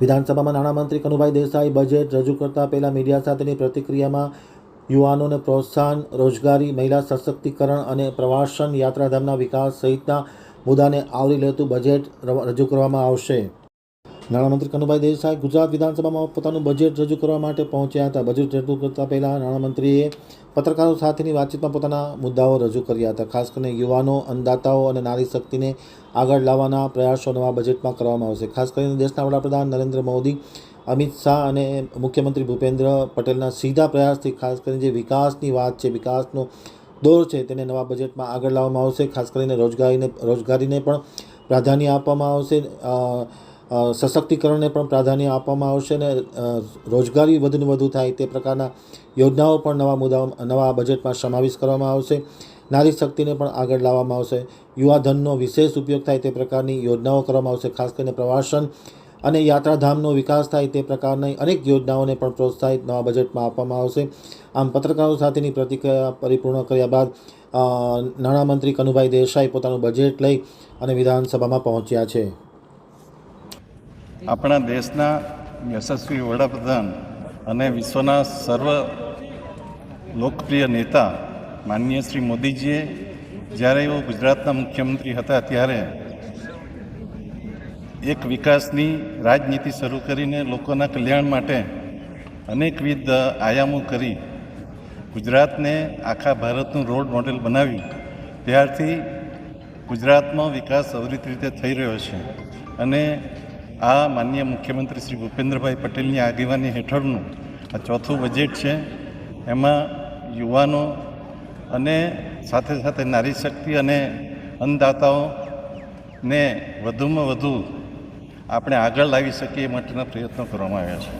વિધાનસભામાં નાણામંત્રી કનુભાઈ દેસાઈ બજેટ રજૂ કરતા પહેલા મીડિયા સાથેની પ્રતિક્રિયામાં યુવાનોને પ્રોત્સાહન, રોજગારી, મહિલા સશક્તિકરણ અને પ્રવાસન યાત્રાધામના વિકાસ સહિતના મુદ્દાને આવરી લેતું બજેટ રજૂ કરવામાં આવશે. નાણામંત્રી કનુભાઈ દેસાઈ ગુજરાત વિધાનસભામાં પોતાનું બજેટ રજૂ કરવા માટે પહોંચ્યા હતા. બજેટ રજૂ કરતા પહેલાં નાણામંત્રીએ પત્રકારો સાથેની વાતચીતમાં પોતાના મુદ્દાઓ રજૂ કર્યા હતા. ખાસ કરીને યુવાનો, અન્નદાતાઓ અને નારી શક્તિને આગળ લાવવાના પ્રયાસો નવા બજેટમાં કરવામાં આવશે. ખાસ કરીને દેશના વડાપ્રધાન નરેન્દ્ર મોદી, અમિત શાહ અને મુખ્યમંત્રી ભૂપેન્દ્ર પટેલના સીધા પ્રયાસથી ખાસ કરીને જે વિકાસની વાત છે, વિકાસનો દોર છે તેને નવા બજેટમાં આગળ લાવવામાં આવશે. ખાસ કરીને રોજગારીને રોજગારીને પણ પ્રાધાન્ય આપવામાં આવશે. સશક્તિકરણને પણ પ્રાધાન્ય આપવામાં આવશે અને રોજગારી વધુને વધુ થાય તે પ્રકારના યોજનાઓ પણ નવા મુદ્દાઓ, નવા બજેટમાં સમાવેશ કરવામાં આવશે. નારી શક્તિને પણ આગળ લાવવામાં આવશે. યુવા ધનનો વિશેષ ઉપયોગ થાય તે પ્રકારની યોજનાઓ કરવામાં આવશે, ખાસ કરીને પ્રવાસન અને યાત્રાધામનો વિકાસ થાય તે પ્રકારની અનેક યોજનાઓને પણ પ્રોત્સાહિત નવા બજેટમાં આપવામાં આવશે. આમ પત્રકારો સાથેની પ્રતિક્રિયા પરિપૂર્ણ કર્યા બાદ નાણામંત્રી કનુભાઈ દેસાઈ પોતાનું બજેટ લઈ અને વિધાનસભામાં પહોંચ્યા છે. આપણા દેશના યશસ્વી વડાપ્રધાન અને વિશ્વના સર્વ લોકપ્રિય નેતા માનનીય શ્રી મોદીજીએ જ્યારે એઓ ગુજરાતના મુખ્યમંત્રી હતા ત્યારે એક વિકાસની રાજનીતિ શરૂ કરીને લોકોના કલ્યાણ માટે અનેકવિધ આયામો કરી ગુજરાતને આખા ભારતનું રોડ મોડેલ બનાવ્યું ત્યારથી ગુજરાતમાં વિકાસ અવરિત રીતે થઈ રહ્યો છે. અને આ માનનીય મુખ્યમંત્રી શ્રી ભૂપેન્દ્રભાઈ પટેલની આગેવાની હેઠળનું આ ચોથું બજેટ છે. એમાં યુવાનો અને સાથે સાથે નારી શક્તિ અને અન્નદાતાઓને વધુમાં વધુ આપણે આગળ લાવી શકીએ એ માટેના પ્રયત્નો કરવામાં આવ્યા છે.